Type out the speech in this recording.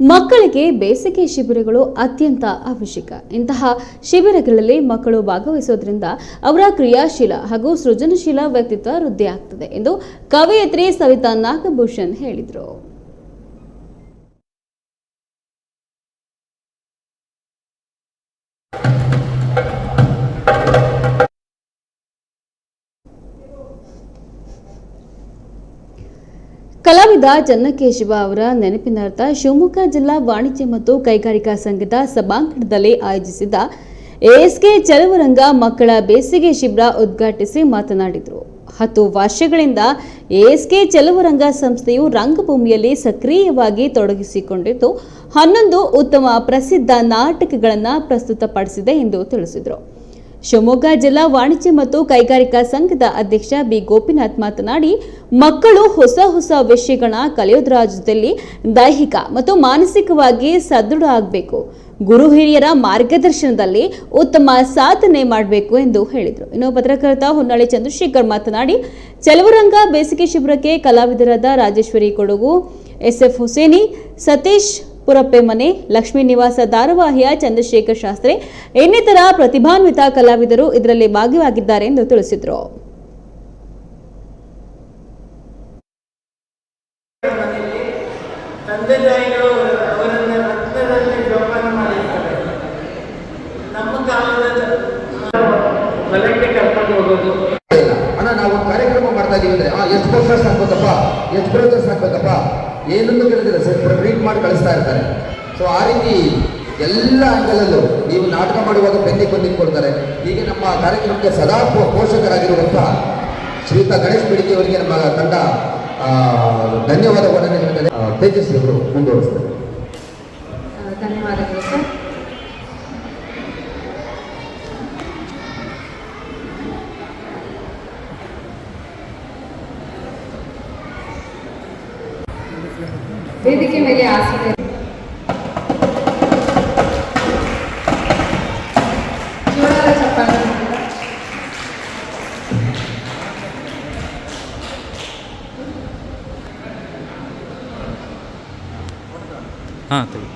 ಮಕ್ಕಳಿಗೆ ಬೇಸಿಗೆ ಶಿಬಿರಗಳು ಅತ್ಯಂತ ಅವಶ್ಯಕ. ಇಂತಹ ಶಿಬಿರಗಳಲ್ಲಿ ಮಕ್ಕಳು ಭಾಗವಹಿಸೋದ್ರಿಂದ ಅವರ ಕ್ರಿಯಾಶೀಲ ಹಾಗೂ ಸೃಜನಶೀಲ ವ್ಯಕ್ತಿತ್ವ ವೃದ್ಧಿಯಾಗ್ತದೆ ಎಂದು ಕವಯತ್ರಿ ಸವಿತಾ ನಾಗಭೂಷಣ್ ಹೇಳಿದರು. ಕಲಾವಿದ ಚನ್ನಕೇಶವ ಅವರ ನೆನಪಿನಾರ್ಥ ಶಿವಮೊಗ್ಗ ಜಿಲ್ಲಾ ವಾಣಿಜ್ಯ ಮತ್ತು ಕೈಗಾರಿಕಾ ಸಂಘದ ಸಭಾಂಗಣದಲ್ಲಿ ಆಯೋಜಿಸಿದ್ದ ಎಎಸ್ಕೆ ಚಲುವರಂಗ ಮಕ್ಕಳ ಬೇಸಿಗೆ ಶಿಬಿರ ಉದ್ಘಾಟಿಸಿ ಮಾತನಾಡಿದರು. ಹತ್ತು ವರ್ಷಗಳಿಂದ ಎಎಸ್ಕೆ ಚಲುವರಂಗ ಸಂಸ್ಥೆಯು ರಂಗಭೂಮಿಯಲ್ಲಿ ಸಕ್ರಿಯವಾಗಿ ತೊಡಗಿಸಿಕೊಂಡಿದ್ದು, ಹನ್ನೊಂದು ಉತ್ತಮ ಪ್ರಸಿದ್ಧ ನಾಟಕಗಳನ್ನು ಪ್ರಸ್ತುತಪಡಿಸಿದೆ ಎಂದು ತಿಳಿಸಿದರು. ಶಿವಮೊಗ್ಗ ಜಿಲ್ಲಾ ವಾಣಿಜ್ಯ ಮತ್ತು ಕೈಗಾರಿಕಾ ಸಂಘದ ಅಧ್ಯಕ್ಷ ಬಿ. ಗೋಪಿನಾಥ್ ಮಾತನಾಡಿ, ಮಕ್ಕಳು ಹೊಸ ಹೊಸ ವಿಷಯಗಳನ್ನ ಕಲಿಯೋದರ ಜೊತೆಯಲ್ಲಿ ದೈಹಿಕ ಮತ್ತು ಮಾನಸಿಕವಾಗಿ ಸದೃಢ ಆಗಬೇಕು. ಗುರು ಹಿರಿಯರ ಮಾರ್ಗದರ್ಶನದಲ್ಲಿ ಉತ್ತಮ ಸಾಧನೆ ಮಾಡಬೇಕು ಎಂದು ಹೇಳಿದರು. ಇನ್ನು ಪತ್ರಕರ್ತ ಹೊನ್ನಾಳಿ ಚಂದ್ರಶೇಖರ್ ಮಾತನಾಡಿ, ಚಲವರಂಗ ಬೇಸಿಗೆ ಶಿಬಿರಕ್ಕೆ ಕಲಾವಿದರಾದ ರಾಜೇಶ್ವರಿ ಕೊಡಗು ಎಸ್ ಎಫ್ ಹುಸೇನಿ, ಸತೀಶ್ ಪುರಪ್ಪೆ ಮನೆ ಲಕ್ಷ್ಮೀ ನಿವಾಸ ಧಾರವಾಹಿಯ ಚಂದ್ರಶೇಖರ್ ಶಾಸ್ತ್ರಿ ಇನ್ನಿತರ ಪ್ರತಿಭಾನ್ವಿತ ಕಲಾವಿದರು ಇದರಲ್ಲಿ ಭಾಗಿಯಾಗಿದ್ದಾರೆ ಎಂದು ತಿಳಿಸಿದರು. ನಮ್ಮ ಕಾಲದ ಕರ್ಕೊಂಡು ಹೋಗೋದು. ಏನನ್ನು ಕೇಳಿದ್ರೆ ಸರ್ ಪ್ರಿಂಟ್ ಮಾಡಿ ಕಳಿಸ್ತಾ ಇರ್ತಾರೆ. ಸೊ ಆ ರೀತಿ ಎಲ್ಲ ಅಂಗಲಲ್ಲೂ ನೀವು ನಾಟಕ ಮಾಡುವಾಗ ಬೆನ್ನಿಗೆ ಬಂದು ಕೊಡ್ತಾರೆ. ಹೀಗೆ ನಮ್ಮ ಕಾರ್ಯಕ್ರಮಕ್ಕೆ ಸದಾ ಪೋಷಕರಾಗಿರುವಂಥ ಶ್ರೀಯುತ ಗಣೇಶ್ ಬಿಡಿಗೆ ಅವರಿಗೆ ನಮ್ಮ ತಂಡ ಧನ್ಯವಾದಗಳನ್ನು ಹೇಳ್ತಾರೆ ತೇಜಸ್ವಿ ಅವರು ಮುಂದುವರಿಸ್ತಾರೆ. ಧನ್ಯವಾದಗಳು ಸರ್. ವೇದಿಕೆ ಮೇಲೆ ಆಸೀನ ಜೋರಾದ ಚಪ್ಪಾಳೆ ಮಾಡಿದ್ರೆ. ಹಾಂ ತೆಗಿ